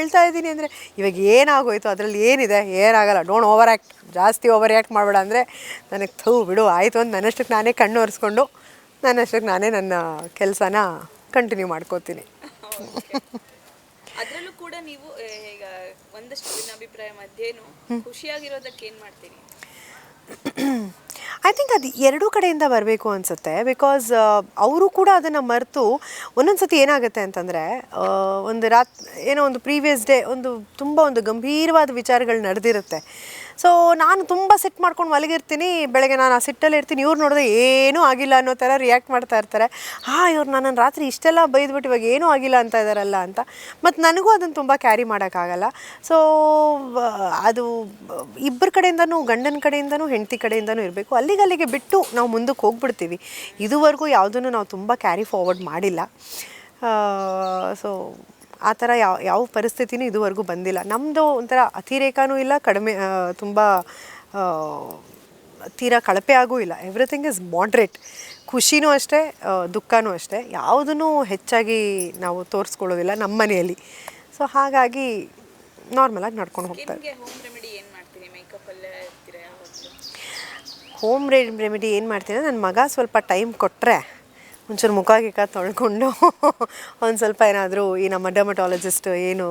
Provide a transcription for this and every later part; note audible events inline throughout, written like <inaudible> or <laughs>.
ಅಳ್ತಾ ಇದ್ದೀನಿ ಅಂದರೆ ಇವಾಗ ಏನಾಗೋಯ್ತು? ಅದರಲ್ಲಿ ಏನಿದೆ? ಏನಾಗಲ್ಲ. ಡೋಂಟ್ ಓವರ್ ಆ್ಯಕ್ಟ್ ಜಾಸ್ತಿ ಓವರ್ ಆ್ಯಕ್ಟ್ ಮಾಡಬೇಡ ಅಂದರೆ ನನಗೆ ಥೂ ಬಿಡು ಆಯಿತು ಅಂತ ನನ್ನಷ್ಟಕ್ಕೆ ನಾನೇ ಕಣ್ಣು ಒರೆಸ್ಕೊಂಡು ನನ್ನಷ್ಟಕ್ಕೆ ನಾನೇ ನನ್ನ ಕೆಲಸನ ಕಂಟಿನ್ಯೂ ಮಾಡ್ಕೋತೀನಿ. ಅದರಲ್ಲೂ ಕೂಡ ನೀವು ಈಗ ಒಂದಷ್ಟು ಭಿನ್ನಾಭಿಪ್ರಾಯ ಮಧ್ಯೇನು ಖುಷಿಯಾಗಿರೋದಕ್ಕೆ ಏನು ಮಾಡ್ತೀನಿ ಐ ಥಿಂಕ್ ಅದು ಎರಡೂ ಕಡೆಯಿಂದ ಬರಬೇಕು ಅನಿಸುತ್ತೆ. ಬಿಕಾಸ್ ಅವರು ಕೂಡ ಅದನ್ನು ಮರೆತು ಒಂದೊಂದು ಸತಿ ಏನಾಗುತ್ತೆ ಅಂತಂದರೆ ಒಂದು ರಾತ್, ಏನೋ ಒಂದು ಪ್ರೀವಿಯಸ್ ಡೇ ಒಂದು ತುಂಬ ಒಂದು ಗಂಭೀರವಾದ ವಿಚಾರಗಳು ನಡೆದಿರುತ್ತೆ. ಸೊ ನಾನು ತುಂಬ ಸೆಟ್ ಮಾಡ್ಕೊಂಡು ಮಲಗಿರ್ತೀನಿ. ಬೆಳಗ್ಗೆ ನಾನು ಆ ಸಿಟ್ಟಲ್ಲಿ ಇರ್ತೀನಿ. ಇವ್ರು ನೋಡಿದ್ರೆ ಏನೂ ಆಗಿಲ್ಲ ಅನ್ನೋ ಥರ ರಿಯಾಕ್ಟ್ ಮಾಡ್ತಾ ಇರ್ತಾರೆ. ಹಾಂ, ಇವ್ರು ನನ್ನನ್ನು ರಾತ್ರಿ ಇಷ್ಟೆಲ್ಲ ಬೈದ್ಬಿಟ್ಟು ಇವಾಗ ಏನೂ ಆಗಿಲ್ಲ ಅಂತ ಇದ್ದಾರಲ್ಲ ಅಂತ. ಮತ್ತು ನನಗೂ ಅದನ್ನು ತುಂಬ ಕ್ಯಾರಿ ಮಾಡೋಕ್ಕಾಗಲ್ಲ. ಸೊ ಅದು ಇಬ್ಬರ ಕಡೆಯಿಂದನೂ ಗಂಡನ ಕಡೆಯಿಂದನೂ ಹೆಂಡತಿ ಕಡೆಯಿಂದನೂ ಇರಬೇಕು. ಅಲ್ಲಿಗೆ ಅಲ್ಲಿಗೆ ಬಿಟ್ಟು ನಾವು ಮುಂದಕ್ಕೆ ಹೋಗ್ಬಿಡ್ತೀವಿ. ಇದುವರೆಗೂ ಯಾವುದನ್ನು ನಾವು ತುಂಬ ಕ್ಯಾರಿ ಫಾರ್ವರ್ಡ್ ಮಾಡಿಲ್ಲ. ಸೊ ಆ ಥರ ಯಾವ ಯಾವ ಪರಿಸ್ಥಿತಿನೂ ಇದುವರೆಗೂ ಬಂದಿಲ್ಲ. ನಮ್ಮದು ಒಂಥರ ಅತಿರೇಕನೂ ಇಲ್ಲ, ಕಡಿಮೆ ತುಂಬ ತೀರಾ ಕಳಪೆ ಆಗೂ ಇಲ್ಲ. ಎವ್ರಿಥಿಂಗ್ ಇಸ್ ಮಾಡ್ರೇಟ್ ಖುಷಿನೂ ಅಷ್ಟೇ ದುಃಖನೂ ಅಷ್ಟೇ. ಯಾವುದನ್ನು ಹೆಚ್ಚಾಗಿ ನಾವು ತೋರಿಸ್ಕೊಳ್ಳೋದಿಲ್ಲ ನಮ್ಮ ಮನೆಯಲ್ಲಿ. ಸೊ ಹಾಗಾಗಿ ನಾರ್ಮಲಾಗಿ ನಡ್ಕೊಂಡು ಹೋಗ್ತಾರೆ ಹೋಮ್ ರೆಮಿಡಿ ಏನ್ ಮಾಡ್ತೀನಿ ನನ್ನ ಮಗ ಸ್ವಲ್ಪ ಟೈಮ್ ಕೊಟ್ಟರೆ ಒಂಚೂರು ಮುಖ ಗಿಕ್ಕ ತೊಳ್ಕೊಂಡು <laughs> ಒಂದು ಸ್ವಲ್ಪ ಏನಾದರೂ ಈ ನಮ್ಮ ಡರ್ಮಟಾಲಜಿಸ್ಟ್ ಏನು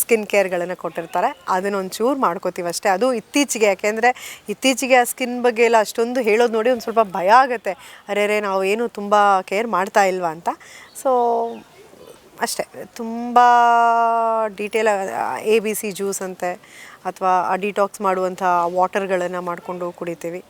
ಸ್ಕಿನ್ ಕೇರ್ಗಳನ್ನು ಕೊಟ್ಟಿರ್ತಾರೆ, ಅದನ್ನು ಒಂಚೂರು ಮಾಡ್ಕೋತೀವಿ ಅಷ್ಟೇ. ಅದು ಇತ್ತೀಚೆಗೆ, ಯಾಕೆಂದರೆ ಇತ್ತೀಚೆಗೆ ಆ ಸ್ಕಿನ್ ಬಗ್ಗೆ ಎಲ್ಲ ಅಷ್ಟೊಂದು ಹೇಳೋದು ನೋಡಿ ಒಂದು ಸ್ವಲ್ಪ ಭಯ ಆಗುತ್ತೆ. ಅರೆ ರೇ, ನಾವು ಏನು ತುಂಬ ಕೇರ್ ಮಾಡ್ತಾ ಇಲ್ವಾ ಅಂತ. ಸೊ ಅಷ್ಟೇ. ತುಂಬ detail A B C juice ಅಂತೆ, ಅಥವಾ ಡಿಟಾಕ್ಸ್ ಮಾಡುವಂಥ ವಾಟರ್ಗಳನ್ನು ಮಾಡಿಕೊಂಡು ಕುಡಿತೀವಿ.